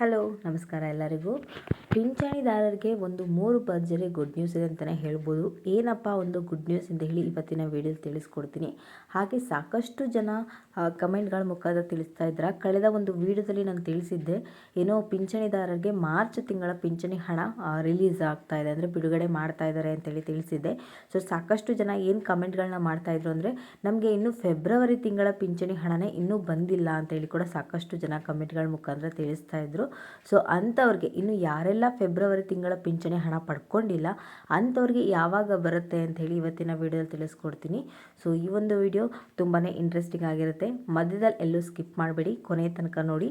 Hello, ನಮಸ್ಕಾರ ಎಲ್ಲರಿಗೂ. ಪಿಂಚಣಿದಾರರಿಗೆ ಒಂದು ಮೂರು ಭರ್ಜರಿ ಗುಡ್ ನ್ಯೂಸ್ ಇದೆ ಅಂತಲೇ ಹೇಳ್ಬೋದು. ಏನಪ್ಪ ಒಂದು ಗುಡ್ ನ್ಯೂಸ್ ಅಂತ ಹೇಳಿ ಇವತ್ತಿನ ವಿಡಿಯೋಲಿ ತಿಳಿಸ್ಕೊಡ್ತೀನಿ. ಹಾಗೆ ಸಾಕಷ್ಟು ಜನ ಕಮೆಂಟ್ಗಳ ಮುಖಾಂತರ ತಿಳಿಸ್ತಾ ಇದ್ದಾರೆ ಕಳೆದ ಒಂದು ವಿಡಿಯೋದಲ್ಲಿ ನಾನು ತಿಳಿಸಿದ್ದೆ, ಏನೋ ಪಿಂಚಣಿದಾರರಿಗೆ ಮಾರ್ಚ್ ತಿಂಗಳ ಪಿಂಚಣಿ ಹಣ ರಿಲೀಸ್ ಆಗ್ತಾ ಇದೆ ಅಂದರೆ ಬಿಡುಗಡೆ ಮಾಡ್ತಾ ಇದ್ದಾರೆ ಅಂತೇಳಿ ತಿಳಿಸಿದ್ದೆ. ಸೊ ಸಾಕಷ್ಟು ಜನ ಏನು ಕಮೆಂಟ್ಗಳನ್ನ ಮಾಡ್ತಾ ಇದ್ರು ಅಂದರೆ, ನಮಗೆ ಇನ್ನೂ ಫೆಬ್ರವರಿ ತಿಂಗಳ ಪಿಂಚಣಿ ಹಣನೇ ಇನ್ನೂ ಬಂದಿಲ್ಲ ಅಂತೇಳಿ ಕೂಡ ಸಾಕಷ್ಟು ಜನ ಕಮೆಂಟ್ಗಳ ಮುಖಾಂತರ ತಿಳಿಸ್ತಾ ಇದ್ರು. ಸೊ ಅಂಥವ್ರಿಗೆ ಇನ್ನು ಯಾರೆಲ್ಲ ಫೆಬ್ರವರಿ ತಿಂಗಳ ಪಿಂಚಣಿ ಹಣ ಪಡ್ಕೊಂಡಿಲ್ಲ, ಅಂಥವ್ರಿಗೆ ಯಾವಾಗ ಬರುತ್ತೆ ಅಂತ ಹೇಳಿ ಇವತ್ತಿನ ವಿಡಿಯೋದಲ್ಲಿ ತಿಳಿಸ್ಕೊಡ್ತೀನಿ. ಸೊ ಈ ಒಂದು ವಿಡಿಯೋ ತುಂಬಾ ಇಂಟ್ರೆಸ್ಟಿಂಗ್ ಆಗಿರುತ್ತೆ. ಮಧ್ಯದಲ್ಲಿ ಎಲ್ಲೂ ಸ್ಕಿಪ್ ಮಾಡಬೇಡಿ. ಕೊನೆಯ ತನಕ ನೋಡಿ.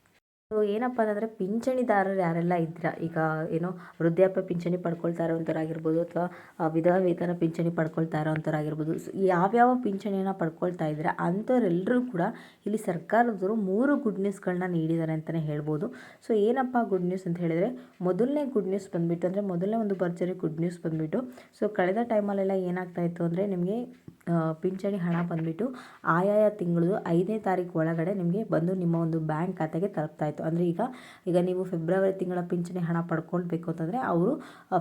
ಏನಪ್ಪ ಅಂತಂದರೆ ಪಿಂಚಣಿದಾರರು ಯಾರೆಲ್ಲ ಇದ್ದೀರಾ? ಈಗ ಏನೋ ವೃದ್ಧಾಪ್ಯ ಪಿಂಚಣಿ ಪಡ್ಕೊಳ್ತಾ ಇರೋವಂಥವ್ರಾಗಿರ್ಬೋದು ಅಥವಾ ವಿಧವಾ ವೇತನ ಪಿಂಚಣಿ ಪಡ್ಕೊಳ್ತಾ ಇರೋವಂಥವ್ರಾಗಿರ್ಬೋದು ಯಾವ್ಯಾವ ಪಿಂಚಣಿಯನ್ನು ಪಡ್ಕೊಳ್ತಾ ಇದ್ದಾರೆ? ಅಂಥವ್ರೆಲ್ಲರೂ ಕೂಡ ಇಲ್ಲಿ ಸರ್ಕಾರದವರು ಮೂರು ಗುಡ್ ನ್ಯೂಸ್ಗಳನ್ನ ನೀಡಿದ್ದಾರೆ ಅಂತಲೇ ಹೇಳ್ಬೋದು. ಸೊ ಏನಪ್ಪ ಗುಡ್ ನ್ಯೂಸ್ ಅಂತ ಹೇಳಿದರೆ, ಮೊದಲನೇ ಗುಡ್ ನ್ಯೂಸ್ ಬಂದುಬಿಟ್ಟು ಅಂದರೆ ಮೊದಲನೇ ಒಂದು ಭರ್ಜರಿ ಗುಡ್ ನ್ಯೂಸ್ ಬಂದುಬಿಟ್ಟು, ಸೊ ಕಳೆದ ಟೈಮಲ್ಲೆಲ್ಲ ಏನಾಗ್ತಾ ಇತ್ತು ಅಂದರೆ ನಿಮಗೆ ಪಿಂಚಣಿ ಹಣ ಬಂದುಬಿಟ್ಟು ಆಯಾಯ ತಿಂಗಳು ಐದನೇ ತಾರೀಕು ಒಳಗಡೆ ನಿಮಗೆ ಬಂದು ನಿಮ್ಮ ಒಂದು ಬ್ಯಾಂಕ್ ಖಾತೆಗೆ ತಲುಪ್ತಾ ಇತ್ತು ಅಂದರೆ ಈಗ ಈಗ ನೀವು ಫೆಬ್ರವರಿ ತಿಂಗಳ ಪಿಂಚಣಿ ಹಣ ಪಡ್ಕೊಳ್ಬೇಕು ಅಂತಂದರೆ ಅವರು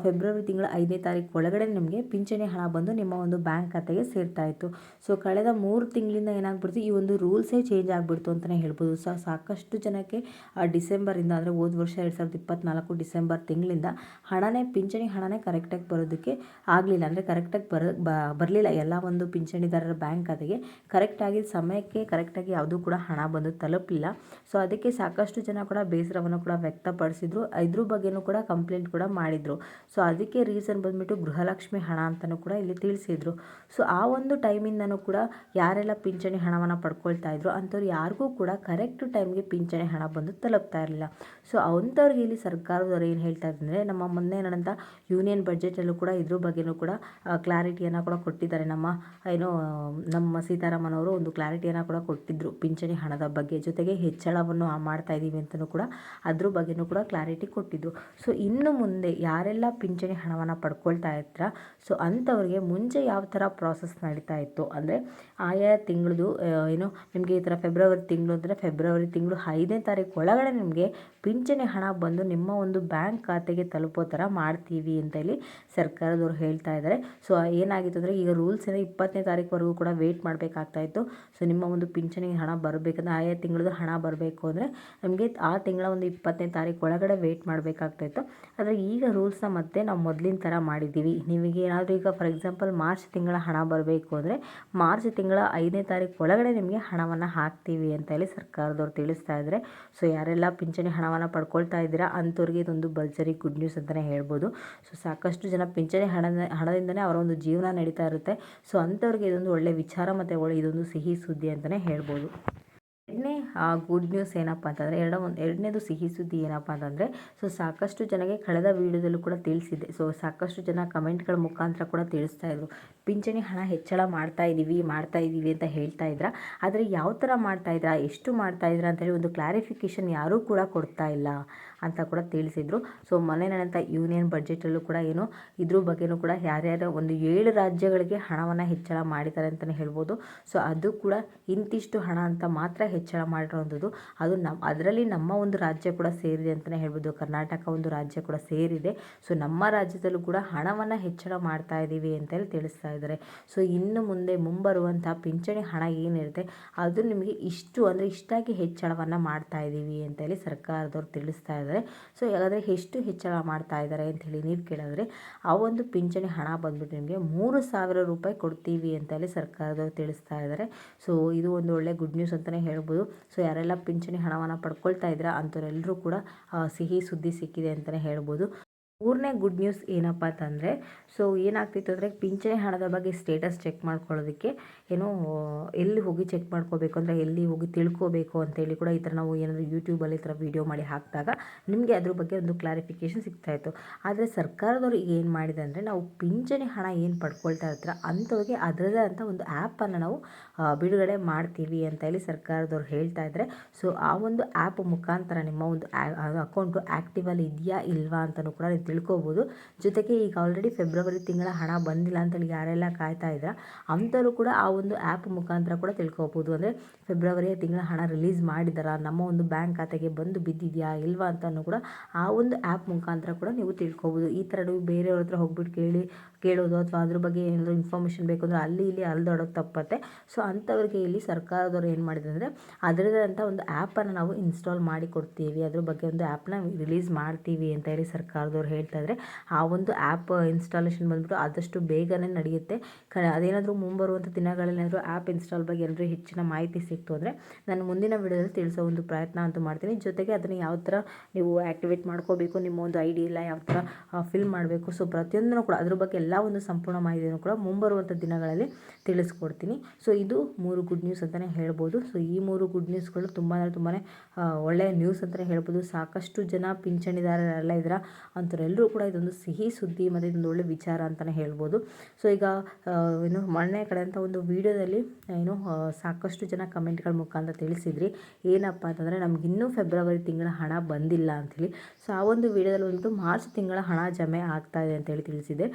ಫೆಬ್ರವರಿ ತಿಂಗಳ ಐದನೇ ತಾರೀಕು ಒಳಗಡೆ ನಿಮಗೆ ಪಿಂಚಣಿ ಹಣ ಬಂದು ನಿಮ್ಮ ಒಂದು ಬ್ಯಾಂಕ್ ಖಾತೆಗೆ ಸೇರ್ತಾ ಇತ್ತು. ಸೊ ಕಳೆದ ಮೂರು ತಿಂಗಳಿಂದ ಏನಾಗ್ಬಿಡ್ತು, ಈ ಒಂದು ರೂಲ್ಸೇ ಚೇಂಜ್ ಆಗಿಬಿಡ್ತು ಅಂತಲೇ ಹೇಳ್ಬೋದು. ಸೊ, ಸಾಕಷ್ಟು ಜನಕ್ಕೆ ಡಿಸೆಂಬರಿಂದ ಅಂದರೆ ಹೋದ ವರ್ಷ ಎರಡು ಸಾವಿರದ ಇಪ್ಪತ್ತ್ನಾಲ್ಕು ಡಿಸೆಂಬರ್ ತಿಂಗಳಿಂದ ಹಣನೇ, ಪಿಂಚಣಿ ಹಣನೇ ಕರೆಕ್ಟಾಗಿ ಬರೋದಕ್ಕೆ ಆಗಲಿಲ್ಲ. ಅಂದರೆ ಕರೆಕ್ಟಾಗಿ ಬರ ಬರಲಿಲ್ಲ. ಎಲ್ಲ ಒಂದು ಪಿಂಚಣಿದಾರರ ಬ್ಯಾಂಕ್ ಖಾತೆಗೆ ಕರೆಕ್ಟಾಗಿ ಸಮಯಕ್ಕೆ ಕರೆಕ್ಟಾಗಿ ಯಾವುದೂ ಕೂಡ ಹಣ ಬಂದು ತಲುಪಲಿಲ್ಲ ಸೊ ಅದಕ್ಕೆ ಸಾಕಷ್ಟು ಜನ ಕೂಡ ಬೇಸರವನ್ನು ಕೂಡ ವ್ಯಕ್ತಪಡಿಸಿದ್ರು. ಇದ್ರ ಬಗ್ಗೆನೂ ಕೂಡ ಕಂಪ್ಲೇಂಟ್ ಕೂಡ ಮಾಡಿದರು. ಸೊ ಅದಕ್ಕೆ ರೀಸನ್ ಬಂದ್ಬಿಟ್ಟು ಗೃಹಲಕ್ಷ್ಮಿ ಹಣ ಅಂತಲೂ ಕೂಡ ಇಲ್ಲಿ ತಿಳಿಸಿದ್ರು. ಸೊ ಆ ಒಂದು ಟೈಮಿಂದನೂ ಕೂಡ ಯಾರೆಲ್ಲ ಪಿಂಚಣಿ ಹಣವನ್ನು ಪಡ್ಕೊಳ್ತಾ ಇದ್ರು, ಅಂಥವ್ರು ಯಾರಿಗೂ ಕೂಡ ಕರೆಕ್ಟ್ ಟೈಮ್ಗೆ ಪಿಂಚಣಿ ಹಣ ಬಂದು ತಲುಪ್ತಾ ಇರಲಿಲ್ಲ. ಸೊ ಅಂಥವ್ರಿಗೆ ಇಲ್ಲಿ ಸರ್ಕಾರದವರು ಏನು ಹೇಳ್ತಾ ಇದ್ದಾರೆ ನಮ್ಮ ಮೊನ್ನೆ ನಡೆದಂಥ ಯೂನಿಯನ್ ಬಜೆಟಲ್ಲೂ ಕೂಡ ಇದ್ರ ಬಗ್ಗೆನೂ ಕೂಡ ಕ್ಲಾರಿಟಿಯನ್ನು ಕೂಡ ಕೊಟ್ಟಿದ್ದಾರೆ. ನಮ್ಮ, ಏನು, ನಮ್ಮ ಸೀತಾರಾಮನ್ ಅವರು ಒಂದು ಕ್ಲಾರಿಟಿಯನ್ನು ಕೂಡ ಕೊಟ್ಟಿದ್ರು ಪಿಂಚಣಿ ಹಣದ ಬಗ್ಗೆ. ಜೊತೆಗೆ ಹೆಚ್ಚಳವನ್ನು ಮಾಡ್ತಾ ಇದ್ದೀವಿ ಅಂತಲೂ ಕೂಡ ಅದ್ರ ಬಗ್ಗೆಯೂ ಕೂಡ ಕ್ಲಾರಿಟಿ ಕೊಟ್ಟಿದ್ದು. ಸೊ ಇನ್ನು ಮುಂದೆ ಯಾರೆಲ್ಲ ಪಿಂಚಣಿ ಹಣವನ್ನು ಪಡ್ಕೊಳ್ತಾ ಇರ್ತಾರ ಸೊ ಅಂಥವ್ರಿಗೆ ಮುಂಚೆ ಯಾವ ಥರ ಪ್ರಾಸೆಸ್ ನಡೀತಾ ಇತ್ತು ಅಂದರೆ ಆಯಾ ತಿಂಗಳದು ಏನು, ನಿಮಗೆ ಈ ಥರ ಫೆಬ್ರವರಿ ತಿಂಗಳು ಅಂದರೆ ಫೆಬ್ರವರಿ ತಿಂಗಳು ಐದನೇ ತಾರೀಕು ಒಳಗಡೆ ನಿಮಗೆ ಪಿಂಚಣಿ ಹಣ ಬಂದು ನಿಮ್ಮ ಒಂದು ಬ್ಯಾಂಕ್ ಖಾತೆಗೆ ತಲುಪೋ ಥರ ಮಾಡ್ತೀವಿ ಅಂತ ಹೇಳಿ ಸರ್ಕಾರದವರು ಹೇಳ್ತಾ ಇದ್ದಾರೆ. ಸೊ, ಏನಾಗಿತ್ತು ಅಂದರೆ ಈಗ ರೂಲ್ಸ್ ಏನೋ ಇಪ್ಪತ್ತನೇ ತಾರೀಕುವರೆಗೂ ಕೂಡ ವೆಯ್ಟ್ ಮಾಡಬೇಕಾಗ್ತಾಯಿತ್ತು ಸೊ, ನಿಮ್ಮ ಒಂದು ಪಿಂಚಣಿ ಹಣ ಬರಬೇಕಂದ್ರೆ ಆಯಾ ತಿಂಗಳದು ಹಣ ಬರಬೇಕು ಅಂದರೆ ನಮಗೆ ಆ ತಿಂಗಳ ಒಂದು ಇಪ್ಪತ್ತನೇ ತಾರೀಕು ಒಳಗಡೆ ವೆಯ್ಟ್ ಮಾಡಬೇಕಾಗ್ತಾಯಿತ್ತು ಆದರೆ ಈಗ ರೂಲ್ಸ್ನ ಮತ್ತೆ ನಾವು ಮೊದಲಿನ ಥರ ಮಾಡಿದ್ದೀವಿ. ನಿಮಗೆ ಏನಾದರೂ ಈಗ ಫಾರ್ ಎಕ್ಸಾಂಪಲ್ ಮಾರ್ಚ್ ತಿಂಗಳ ಹಣ ಬರಬೇಕು ಅಂದರೆ ಮಾರ್ಚ್ ತಿಂಗಳ ಐದನೇ ತಾರೀಕು ಒಳಗಡೆ ನಿಮಗೆ ಹಣವನ್ನು ಹಾಕ್ತೀವಿ ಅಂತ ಹೇಳಿ ಸರ್ಕಾರದವ್ರು ತಿಳಿಸ್ತಾ ಇದ್ದಾರೆ ಸೊ ಯಾರೆಲ್ಲ ಪಿಂಚಣಿ ಹಣವನ್ನು ಪಡ್ಕೊಳ್ತಾ ಇದ್ದೀರಾ ಅಂಥವ್ರಿಗೆ ಇದೊಂದು ಬಲ್ಸರಿ ಗುಡ್ ನ್ಯೂಸ್ ಅಂತಲೇ ಹೇಳ್ಬೋದು. ಸೊ ಸಾಕಷ್ಟು ಜನ ಪಿಂಚಣಿ ಹಣದ, ಹಣದಿಂದನೇ ಅವರ ಒಂದು ಜೀವನ ನಡೀತಾ ಇರುತ್ತೆ. ಸೊ ಅಂಥವ್ರಿಗೆ ಇದೊಂದು ಒಳ್ಳೆಯ ವಿಚಾರ ಮತ್ತು ಒಳ್ಳೆ ಇದೊಂದು ಸಿಹಿ ಸುದ್ದಿ ಅಂತಲೇ ಹೇಳ್ಬೋದು. ಎರಡನೇ ಗುಡ್ ನ್ಯೂಸ್ ಏನಪ್ಪ ಅಂತಂದರೆ, ಎರಡ ಒಂದು, ಎರಡನೇದು ಸಿಹಿ ಸುದ್ದಿ ಏನಪ್ಪ ಅಂತಂದರೆ ಸೊ ಸಾಕಷ್ಟು ಜನಕ್ಕೆ ಕಳೆದ ವೀಡಿಯೋದಲ್ಲೂ ಕೂಡ ತಿಳಿಸಿದೆ. ಸೊ ಸಾಕಷ್ಟು ಜನ ಕಮೆಂಟ್ಗಳ ಮುಖಾಂತರ ಕೂಡ ತಿಳಿಸ್ತಾ ಇದ್ರು. ಪಿಂಚಣಿ ಹಣ ಹೆಚ್ಚಳ ಮಾಡ್ತಾ ಇದ್ದೀವಿ ಮಾಡ್ತಾ ಇದ್ದೀವಿ ಅಂತ ಹೇಳ್ತಾ ಇದ್ರ. ಆದರೆ ಯಾವ ಥರ ಮಾಡ್ತಾ ಇದ್ರಾ, ಎಷ್ಟು ಮಾಡ್ತಾ ಇದ್ರ ಅಂತೇಳಿ ಒಂದು ಕ್ಲಾರಿಫಿಕೇಷನ್ ಯಾರೂ ಕೂಡ ಕೊಡ್ತಾ ಇಲ್ಲ. ಅಂತ ಕೂಡ ತಿಳಿಸಿದ್ರು. ಸೊ ಮೊನ್ನೆ ನಡೆದಂಥ ಯೂನಿಯನ್ ಬಜೆಟಲ್ಲೂ ಕೂಡ ಏನು, ಇದ್ರ ಬಗ್ಗೆಯೂ ಕೂಡ ಯಾರ್ಯಾರು ಒಂದು ಏಳು ರಾಜ್ಯಗಳಿಗೆ ಹಣವನ್ನು ಹೆಚ್ಚಳ ಮಾಡಿದ್ದಾರೆ ಅಂತಲೇ ಹೇಳ್ಬೋದು. ಸೊ ಅದು ಕೂಡ ಇಂತಿಷ್ಟು ಹಣ ಅಂತ ಮಾತ್ರ ಹೆಚ್ಚಳ ಮಾಡಿರೋವಂಥದ್ದು. ಅದು ನಮ್ಮ ಅದರಲ್ಲಿ ನಮ್ಮ ಒಂದು ರಾಜ್ಯ ಕೂಡ ಸೇರಿದೆ ಅಂತಲೇ ಹೇಳ್ಬೋದು. ಕರ್ನಾಟಕ ಒಂದು ರಾಜ್ಯ ಕೂಡ ಸೇರಿದೆ. ಸೊ ನಮ್ಮ ರಾಜ್ಯದಲ್ಲೂ ಕೂಡ ಹಣವನ್ನು ಹೆಚ್ಚಳ ಮಾಡ್ತಾ ಇದ್ದೀವಿ ಅಂತೇಳಿ ತಿಳಿಸ್ತಾ ಇದ್ದಾರೆ. ಸೊ ಇನ್ನು ಮುಂದೆ ಮುಂಬರುವಂಥ ಪಿಂಚಣಿ ಹಣ ಏನಿರುತ್ತೆ, ಅದು ನಿಮಗೆ ಇಷ್ಟು ಅಂದರೆ ಇಷ್ಟಾಗಿ ಹೆಚ್ಚಳವನ್ನು ಮಾಡ್ತಾ ಇದ್ದೀವಿ ಅಂತೇಳಿ ಸರ್ಕಾರದವ್ರು ತಿಳಿಸ್ತಾ ಇದ್ದಾರೆ. ಇದ್ದಾರೆ ಸೊ ಹಾಗಾದರೆ ಎಷ್ಟು ಹೆಚ್ಚಳ ಮಾಡ್ತಾ ಇದ್ದಾರೆ ಅಂತ ಹೇಳಿ ನೀವು ಕೇಳಿದ್ರೆ, ಆ ಒಂದು ಪಿಂಚಣಿ ಹಣ ಬಂದ್ಬಿಟ್ಟು ನಿಮಗೆ ಮೂರು ಸಾವಿರ ರೂಪಾಯಿ ಕೊಡ್ತೀವಿ ಅಂತ ಹೇಳಿ ಸರ್ಕಾರದವರು ತಿಳಿಸ್ತಾ ಇದ್ದಾರೆ ಸೊ ಇದು ಒಂದು ಒಳ್ಳೆ ಗುಡ್ ನ್ಯೂಸ್ ಅಂತಲೇ ಹೇಳ್ಬೋದು. ಸೊ ಯಾರೆಲ್ಲ ಪಿಂಚಣಿ ಹಣವನ್ನು ಪಡ್ಕೊಳ್ತಾ ಇದ್ದೀರಾ ಅಂಥವರೆಲ್ಲರೂ ಕೂಡ ಸಿಹಿ ಸುದ್ದಿ ಸಿಕ್ಕಿದೆ ಅಂತಲೇ ಹೇಳ್ಬೋದು. ಮೂರನೇ ಗುಡ್ ನ್ಯೂಸ್ ಏನಪ್ಪ ಅಂತಂದರೆ ಸೊ ಏನಾಗ್ತಿತ್ತು ಅಂದರೆ ಪಿಂಚಣಿ ಹಣದ ಬಗ್ಗೆ ಸ್ಟೇಟಸ್ ಚೆಕ್ ಮಾಡ್ಕೊಳ್ಳೋದಕ್ಕೆ ಏನು, ಎಲ್ಲಿ ಹೋಗಿ ಚೆಕ್ ಮಾಡ್ಕೋಬೇಕು ಅಂದರೆ ಎಲ್ಲಿ ಹೋಗಿ ತಿಳ್ಕೋಬೇಕು ಅಂತೇಳಿ ಕೂಡ ಈ ಥರ ನಾವು ಏನಾದರೂ ಯೂಟ್ಯೂಬಲ್ಲಿ ಈ ಥರ ವೀಡಿಯೋ ಮಾಡಿ ಹಾಕಿದಾಗ ನಿಮಗೆ ಅದ್ರ ಬಗ್ಗೆ ಒಂದು ಕ್ಲಾರಿಫಿಕೇಷನ್ ಸಿಗ್ತಾಯಿತ್ತು ಆದರೆ ಸರ್ಕಾರದವರು ಈಗ ಏನು ಮಾಡಿದೆ ಅಂದರೆ ನಾವು ಪಿಂಚಣಿ ಹಣ ಏನು ಪಡ್ಕೊಳ್ತಾ ಇರ್ತಾರೆ ಅಂಥವ್ರಿಗೆ ಅದರದೇ ಅಂತ ಒಂದು ಆ್ಯಪನ್ನು ನಾವು ಬಿಡುಗಡೆ ಮಾಡ್ತೀವಿ ಅಂತ ಹೇಳಿ ಸರ್ಕಾರದವ್ರು ಹೇಳ್ತಾ ಇದ್ದಾರೆ ಸೊ ಆ ಒಂದು ಆ್ಯಪ್ ಮುಖಾಂತರ ನಿಮ್ಮ ಒಂದು ಅಕೌಂಟು ಆ್ಯಕ್ಟಿವಲ್ಲಿ ಇದೆಯಾ ಇಲ್ವಾ ಅಂತಲೂ ಕೂಡ ನೀವು ತಿಳ್ಕೊಬೋದು. ಜೊತೆಗೆ ಈಗ ಆಲ್ರೆಡಿ ಫೆಬ್ರವರಿ ತಿಂಗಳ ಹಣ ಬಂದಿಲ್ಲ ಅಂತೇಳಿ ಯಾರೆಲ್ಲ ಕಾಯ್ತಾ ಇದ್ದೀರಾ, ಅಂಥವ್ರು ಕೂಡ ಆ ಒಂದು ಆ್ಯಪ್ ಮುಖಾಂತರ ಕೂಡ ತಿಳ್ಕೊಬೋದು. ಅಂದರೆ ಫೆಬ್ರವರಿಯ ತಿಂಗಳ ಹಣ ರಿಲೀಸ್ ಮಾಡಿದಾರ ನಮ್ಮ ಒಂದು ಬ್ಯಾಂಕ್ ಖಾತೆಗೆ ಬಂದು ಬಿದ್ದಿದೆಯಾ ಇಲ್ವಾ ಅಂತಲೂ ಕೂಡ ಆ ಒಂದು ಆ್ಯಪ್ ಮುಖಾಂತರ ಕೂಡ ನೀವು ತಿಳ್ಕೊಬೋದು. ಈ ಥರ ನೀವು ಬೇರೆಯವ್ರ ಹತ್ರ ಹೋಗ್ಬಿಟ್ಟು ಕೇಳಿ ಕೇಳೋದು ಅಥವಾ ಅದ್ರ ಬಗ್ಗೆ ಏನಾದರೂ ಇನ್ಫಾರ್ಮೇಷನ್ ಬೇಕು ಅಂದರೆ ಅಲ್ಲಿ ಇಲ್ಲಿ ಅಲ್ದಾಡೋದು ತಪ್ಪತ್ತೆ. ಸೊ ಅಂಥವ್ರಿಗೆ ಇಲ್ಲಿ ಸರ್ಕಾರದವ್ರು ಏನು ಮಾಡಿದೆ ಅಂದರೆ ಅದರದೇ ಅಂತ ಒಂದು ಆ್ಯಪನ್ನು ನಾವು ಇನ್ಸ್ಟಾಲ್ ಮಾಡಿ ಕೊಡ್ತೀವಿ. ಅದ್ರ ಬಗ್ಗೆ ಒಂದು ಆ್ಯಪ್ನ ರಿಲೀಸ್ ಮಾಡ್ತೀವಿ ಅಂತ ಹೇಳಿ ಸರ್ಕಾರದವ್ರು ಹೇಳ್ತಾ ಇದ್ದಾರೆ ಆ ಒಂದು ಆ್ಯಪ್ ಇನ್ಸ್ಟಾಲೇಷನ್ ಬಂದ್ಬಿಟ್ಟು ಆದಷ್ಟು ಬೇಗನೆ ನಡೆಯುತ್ತೆ. ಕ ಅದೇನಾದರೂ ಮುಂಬರುವಂಥ ದಿನಗಳಲ್ಲಿ ಏನಾದರೂ ಆ್ಯಪ್ ಇನ್ಸ್ಟಾಲ್ ಬಗ್ಗೆ ಏನಾದರೂ ಹೆಚ್ಚಿನ ಮಾಹಿತಿ ಸಿಕ್ತು ಅಂದರೆ ನಾನು ಮುಂದಿನ ವಿಡಿಯೋದಲ್ಲಿ ತಿಳಿಸೋ ಒಂದು ಪ್ರಯತ್ನ ಅಂತೂ ಮಾಡ್ತೀನಿ. ಜೊತೆಗೆ ಅದನ್ನು ಯಾವ ಥರ ನೀವು ಆ್ಯಕ್ಟಿವೇಟ್ ಮಾಡ್ಕೋಬೇಕು, ನಿಮ್ಮ ಒಂದು ಐಡಿ ಇಲ್ಲ ಯಾವ ಥರ ಫಿಲ್ ಮಾಡಬೇಕು. ಸೊ ಪ್ರತಿಯೊಂದನ್ನು ಕೂಡ ಅದ್ರ ಬಗ್ಗೆ ಎಲ್ಲ ಒಂದು ಸಂಪೂರ್ಣ ಮಾಹಿತಿಯನ್ನು ಕೂಡ ಮುಂಬರುವಂಥ ದಿನಗಳಲ್ಲಿ ತಿಳಿಸ್ಕೊಡ್ತೀನಿ. ಸೊ ಇದು ಮೂರು ಗುಡ್ ನ್ಯೂಸ್ ಅಂತಲೇ ಹೇಳ್ಬೋದು. ಸೊ ಈ ಮೂರು ಗುಡ್ ನ್ಯೂಸ್ಗಳು ತುಂಬ ಅಂದರೆ ತುಂಬಾ ಒಳ್ಳೆಯ ನ್ಯೂಸ್ ಅಂತಲೇ ಹೇಳ್ಬೋದು. ಸಾಕಷ್ಟು ಜನ ಪಿಂಚಣಿದಾರರೆಲ್ಲ ಇದರ ಅಂಥವರೆಲ್ಲರೂ ಕೂಡ ಇದೊಂದು ಸಿಹಿ ಸುದ್ದಿ ಮತ್ತು ಇದೊಂದು ಒಳ್ಳೆ ವಿಚಾರ ಅಂತಲೇ ಹೇಳ್ಬೋದು. ಸೊ ಈಗ ಏನು ಮೊನ್ನೆ ಕಡೆ ಅಂತ ಒಂದು ವಿಡಿಯೋದಲ್ಲಿ ಏನು ಸಾಕಷ್ಟು ಜನ ಕಮೆಂಟ್ಗಳ ಮುಖಾಂತರ ತಿಳಿಸಿದ್ರಿ. ಏನಪ್ಪ ಅಂತಂದರೆ, ನಮ್ಗೆ ಇನ್ನೂ ಫೆಬ್ರವರಿ ತಿಂಗಳ ಹಣ ಬಂದಿಲ್ಲ ಅಂಥೇಳಿ. ಸೊ ಆ ಒಂದು ವೀಡಿಯೋದಲ್ಲಿ ಒಂದು ಮಾರ್ಚ್ ತಿಂಗಳ ಹಣ ಜಮೆ ಆಗ್ತಾ ಇದೆ ಅಂತೇಳಿ ತಿಳಿಸಿದೆ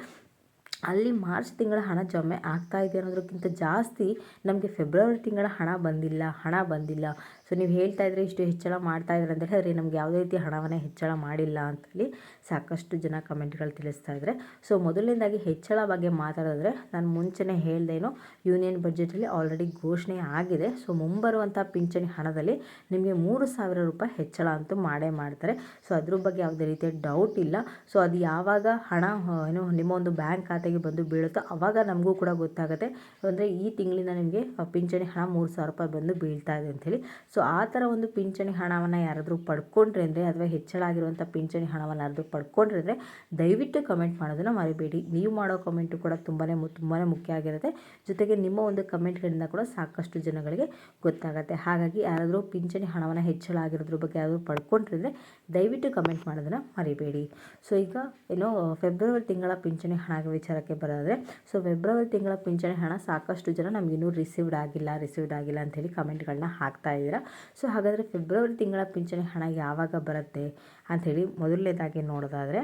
ಅಲ್ಲಿ ಮಾರ್ಚ್ ತಿಂಗಳ ಹಣ ಜಮೆ ಆಗ್ತಾ ಇದೆ ಅನ್ನೋದಕ್ಕಿಂತ ಜಾಸ್ತಿ ನಮಗೆ ಫೆಬ್ರವರಿ ತಿಂಗಳ ಹಣ ಬಂದಿಲ್ಲ ಹಣ ಬಂದಿಲ್ಲ. ಸೊ ನೀವು ಹೇಳ್ತಾ ಇದ್ರೆ ಇಷ್ಟು ಹೆಚ್ಚಳ ಮಾಡ್ತಾ ಇದ್ದಾರೆ ಅಂತ ಹೇಳಿದ್ರೆ ನಮ್ಗೆ ಯಾವುದೇ ರೀತಿ ಹಣವನ್ನು ಹೆಚ್ಚಳ ಮಾಡಿಲ್ಲ ಅಂತೇಳಿ ಸಾಕಷ್ಟು ಜನ ಕಮೆಂಟ್ಗಳು ತಿಳಿಸ್ತಾ ಇದ್ದಾರೆ ಸೊ ಮೊದಲನೇದಾಗಿ ಹೆಚ್ಚಳ ಬಗ್ಗೆ ಮಾತಾಡಿದ್ರೆ ನಾನು ಮುಂಚೆನೇ ಹೇಳ್ದೇನೋ ಯೂನಿಯನ್ ಬಜೆಟಲ್ಲಿ ಆಲ್ರೆಡಿ ಘೋಷಣೆ ಆಗಿದೆ. ಸೊ ಮುಂಬರುವಂಥ ಪಿಂಚಣಿ ಹಣದಲ್ಲಿ ನಿಮಗೆ ಮೂರು ಸಾವಿರ ರೂಪಾಯಿ ಹೆಚ್ಚಳ ಅಂತೂ ಮಾಡೇ ಮಾಡ್ತಾರೆ. ಸೊ ಅದ್ರ ಬಗ್ಗೆ ಯಾವುದೇ ರೀತಿಯ ಡೌಟ್ ಇಲ್ಲ. ಸೊ ಅದು ಯಾವಾಗ ಹಣ, ಏನು, ನಿಮ್ಮ ಒಂದು ಬ್ಯಾಂಕ್ ಖಾತೆಗೆ ಬಂದು ಬೀಳುತ್ತೋ. ಅವಾಗ ನಮಗೂ ಕೂಡ ಗೊತ್ತಾಗುತ್ತೆ. ಅಂದರೆ ಈ ತಿಂಗಳಿಂದ ನಿಮಗೆ ಪಿಂಚಣಿ ಹಣ ಮೂರು ಸಾವಿರ ರೂಪಾಯಿ ಬಂದು ಬೀಳ್ತಾ ಇದೆ ಅಂಥೇಳಿ. ಸೊ ಆ ಥರ ಒಂದು ಪಿಂಚಣಿ ಹಣವನ್ನು ಯಾರಾದರೂ ಪಡ್ಕೊಂಡ್ರೆ ಅಂದರೆ, ಅಥವಾ ಹೆಚ್ಚಳ ಆಗಿರುವಂಥ ಪಿಂಚಣಿ ಹಣವನ್ನು ಯಾರಾದರೂ ಪಡ್ಕೊಂಡ್ರೆ ಅಂದರೆ, ದಯವಿಟ್ಟು ಕಮೆಂಟ್ ಮಾಡೋದನ್ನು ಮರಿಬೇಡಿ. ನೀವು ಮಾಡೋ ಕಮೆಂಟು ಕೂಡ ತುಂಬಾ ತುಂಬಾ ಮುಖ್ಯ ಆಗಿರುತ್ತೆ. ಜೊತೆಗೆ ನಿಮ್ಮ ಒಂದು ಕಮೆಂಟ್ಗಳಿಂದ ಕೂಡ ಸಾಕಷ್ಟು ಜನಗಳಿಗೆ ಗೊತ್ತಾಗುತ್ತೆ. ಹಾಗಾಗಿ ಯಾರಾದರೂ ಪಿಂಚಣಿ ಹಣವನ್ನು ಹೆಚ್ಚಳ ಆಗಿರೋದ್ರ ಬಗ್ಗೆ ಯಾರಾದರೂ ಪಡ್ಕೊಂಡ್ರೆ ದಯವಿಟ್ಟು ಕಮೆಂಟ್ ಮಾಡೋದನ್ನು ಮರಿಬೇಡಿ. ಸೊ ಈಗ ಏನೋ ಫೆಬ್ರವರಿ ತಿಂಗಳ ಪಿಂಚಣಿ ಹಣ ವಿಚಾರಕ್ಕೆ ಬರೋದ್ರೆ ಸೊ ಫೆಬ್ರವರಿ ತಿಂಗಳ ಪಿಂಚಣಿ ಹಣ ಸಾಕಷ್ಟು ಜನ ನಮಗಿನ್ನೂ ರಿಸೀವ್ಡ್ ಆಗಿಲ್ಲ ರಿಸೀವ್ಡ್ ಆಗಿಲ್ಲ ಅಂಥೇಳಿ ಕಮೆಂಟ್ಗಳನ್ನ ಹಾಕ್ತಾ ಇದ್ದೀರಾ. ಸೊ ಹಾಗಾದರೆ ಫೆಬ್ರವರಿ ತಿಂಗಳ ಪಿಂಚಣಿ ಹಣ ಯಾವಾಗ ಬರುತ್ತೆ ಅಂಥೇಳಿ ಮೊದಲನೇದಾಗಿ ನೋಡೋದಾದರೆ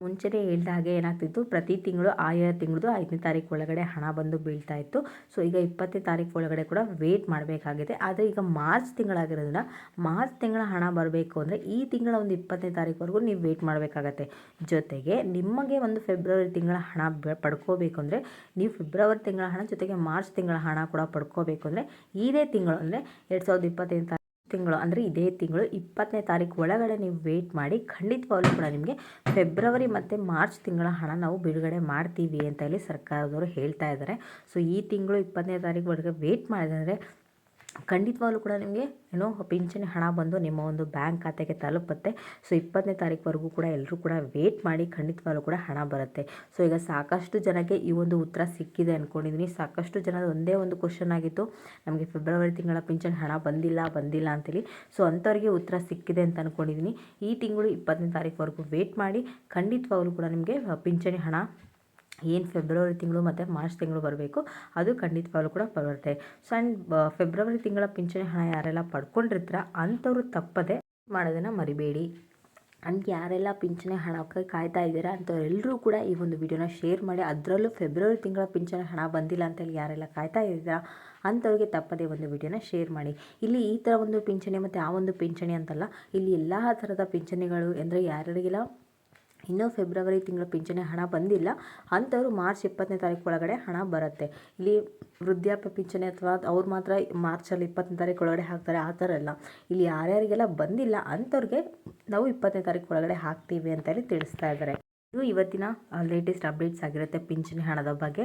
ಮುಂಚೆನೇ ಹೇಳ್ದ ಹಾಗೆ ಏನಾಗ್ತಿತ್ತು? ಪ್ರತಿ ತಿಂಗಳು ಆಯಾ ತಿಂಗಳದು ಐದನೇ ತಾರೀಕು ಒಳಗಡೆ ಹಣ ಬಂದು ಬೀಳ್ತಾ ಇತ್ತು. ಸೊ ಈಗ ಇಪ್ಪತ್ತನೇ ತಾರೀಕು ಒಳಗಡೆ ಕೂಡ ವೇಟ್ ಮಾಡಬೇಕಾಗಿದೆ. ಆದರೆ ಈಗ ಮಾರ್ಚ್ ತಿಂಗಳಾಗಿರೋದ್ರಿಂದ ಮಾರ್ಚ್ ತಿಂಗಳ ಹಣ ಬರಬೇಕು ಅಂದರೆ ಈ ತಿಂಗಳ ಒಂದು ಇಪ್ಪತ್ತನೇ ತಾರೀಕುವರೆಗೂ ನೀವು ವೇಟ್ ಮಾಡಬೇಕಾಗತ್ತೆ. ಜೊತೆಗೆ ನಿಮಗೆ ಒಂದು ಫೆಬ್ರವರಿ ತಿಂಗಳ ಹಣ ಪಡ್ಕೋಬೇಕು ಅಂದರೆ ನೀವು ಫೆಬ್ರವರಿ ತಿಂಗಳ ಹಣ ಜೊತೆಗೆ ಮಾರ್ಚ್ ತಿಂಗಳ ಹಣ ಕೂಡ ಪಡ್ಕೋಬೇಕು ಅಂದರೆ ಇದೇ ತಿಂಗಳು ಅಂದರೆ ಎರಡು ಸಾವಿರದ ಇಪ್ಪತ್ತೈದು ತಿಂಗಳು, ಅಂದರೆ ಇದೇ ತಿಂಗಳು ಇಪ್ಪತ್ತನೇ ತಾರೀಕು ಒಳಗಡೆ ನೀವು ವೆಯ್ಟ್ ಮಾಡಿ ಖಂಡಿತವಾಗ್ಲೂ ಕೂಡ ನಿಮಗೆ ಫೆಬ್ರವರಿ ಮತ್ತು ಮಾರ್ಚ್ ತಿಂಗಳ ಹಣ ನಾವು ಬಿಡುಗಡೆ ಮಾಡ್ತೀವಿ ಅಂತ ಹೇಳಿ ಸರ್ಕಾರದವರು ಹೇಳ್ತಾ ಇದ್ದಾರೆ. ಸೊ ಈ ತಿಂಗಳು ಇಪ್ಪತ್ತನೇ ತಾರೀಕು ಒಳಗೆ ವೆಯ್ಟ್ ಮಾಡಿದ್ರೆ ಖಂಡಿತವಾಗ್ಲೂ ಕೂಡ ನಿಮಗೆ ಏನೋ ಪಿಂಚಣಿ ಹಣ ಬಂದು ನಿಮ್ಮ ಒಂದು ಬ್ಯಾಂಕ್ ಖಾತೆಗೆ ತಲುಪುತ್ತೆ. ಸೊ, ಇಪ್ಪತ್ತನೇ ತಾರೀಕುವರೆಗೂ ಕೂಡ ಎಲ್ಲರೂ ಕೂಡ ವೇಟ್ ಮಾಡಿ ಖಂಡಿತವಾಗ್ಲೂ ಕೂಡ ಹಣ ಬರುತ್ತೆ. ಸೊ, ಈಗ ಸಾಕಷ್ಟು ಜನಕ್ಕೆ ಈ ಒಂದು ಉತ್ತರ ಸಿಕ್ಕಿದೆ ಅಂದ್ಕೊಂಡಿದ್ದೀನಿ ಸಾಕಷ್ಟು ಜನದ ಒಂದೇ ಒಂದು ಕ್ವಶನ್ ಆಗಿತ್ತು. ನಮಗೆ ಫೆಬ್ರವರಿ ತಿಂಗಳ ಪಿಂಚಣಿ ಹಣ ಬಂದಿಲ್ಲ ಬಂದಿಲ್ಲ ಅಂತೇಳಿ. ಸೊ, ಅಂಥವ್ರಿಗೆ ಉತ್ತರ ಸಿಕ್ಕಿದೆ ಅಂತ ಅಂದ್ಕೊಂಡಿದ್ದೀನಿ ಈ ತಿಂಗಳು ಇಪ್ಪತ್ತನೇ ತಾರೀಕುವರೆಗೂ ವೇಟ್ ಮಾಡಿ ಖಂಡಿತವಾಗ್ಲೂ ಕೂಡ ನಿಮಗೆ ಪಿಂಚಣಿ ಹಣ ಏನು ಫೆಬ್ರವರಿ ತಿಂಗಳು ಮತ್ತು ಮಾರ್ಚ್ ತಿಂಗಳು ಬರಬೇಕು, ಅದು ಖಂಡಿತವಾಗ್ಲೂ ಕೂಡ ಬರುತ್ತೆ. ಸೊ ಆ್ಯಂಡ್ ಫೆಬ್ರವರಿ ತಿಂಗಳ ಪಿಂಚಣಿ ಹಣ ಯಾರೆಲ್ಲ ಪಡ್ಕೊಂಡಿರ್ತೀರ ಅಂಥವ್ರು ತಪ್ಪದೆ ಮಾಡೋದನ್ನು ಮರಿಬೇಡಿ. ಅಂಡ್ ಯಾರೆಲ್ಲ ಪಿಂಚಣಿ ಹಣಕ್ಕೆ ಕಾಯ್ತಾ ಇದ್ದೀರಾ ಅಂಥವರೆಲ್ಲರೂ ಕೂಡ ಈ ಒಂದು ವಿಡಿಯೋನ ಶೇರ್ ಮಾಡಿ, ಅದರಲ್ಲೂ ಫೆಬ್ರವರಿ ತಿಂಗಳ ಪಿಂಚಣಿ ಹಣ ಬಂದಿಲ್ಲ ಅಂತೇಳಿ ಯಾರೆಲ್ಲ ಕಾಯ್ತಾ ಇದ್ದೀರಾ ಅಂಥವ್ರಿಗೆ ತಪ್ಪದೇ ಒಂದು ವಿಡಿಯೋನ ಶೇರ್ ಮಾಡಿ. ಇಲ್ಲಿ ಈ ಥರ ಒಂದು ಪಿಂಚಣಿ ಮತ್ತು ಆ ಒಂದು ಪಿಂಚಣಿ ಅಂತಲ್ಲ, ಇಲ್ಲಿ ಎಲ್ಲ ಥರದ ಪಿಂಚಣಿಗಳು ಅಂದರೆ ಯಾರಿಗೆಲ್ಲ ಇನ್ನೂ ಫೆಬ್ರವರಿ ತಿಂಗಳ ಪಿಂಚಣಿ ಹಣ ಬಂದಿಲ್ಲ. ಅಂಥವ್ರು ಮಾರ್ಚ್ ಇಪ್ಪತ್ತನೇ ತಾರೀಕು ಒಳಗಡೆ ಹಣ ಬರುತ್ತೆ. ಇಲ್ಲಿ ವೃದ್ಧಾಪ್ಯ ಪಿಂಚಣಿ ಅಥವಾ ಅವ್ರು ಮಾತ್ರ ಮಾರ್ಚಲ್ಲಿ ಇಪ್ಪತ್ತನೇ ತಾರೀಕು ಒಳಗಡೆ ಹಾಕ್ತಾರೆ, ಆ ಥರ ಎಲ್ಲ ಇಲ್ಲಿ ಯಾರ್ಯಾರಿಗೆಲ್ಲ ಬಂದಿಲ್ಲ ಅಂಥವ್ರಿಗೆ ನಾವು ಇಪ್ಪತ್ತನೇ ತಾರೀಕು ಒಳಗಡೆ ಹಾಕ್ತೀವಿ ಅಂತೇಳಿ ತಿಳಿಸ್ತಾ ಇದ್ದಾರೆ. ಇದು ಇವತ್ತಿನ ಲೇಟೆಸ್ಟ್ ಅಪ್ಡೇಟ್ಸ್ ಆಗಿರುತ್ತೆ ಪಿಂಚಣಿ ಹಣದ ಬಗ್ಗೆ.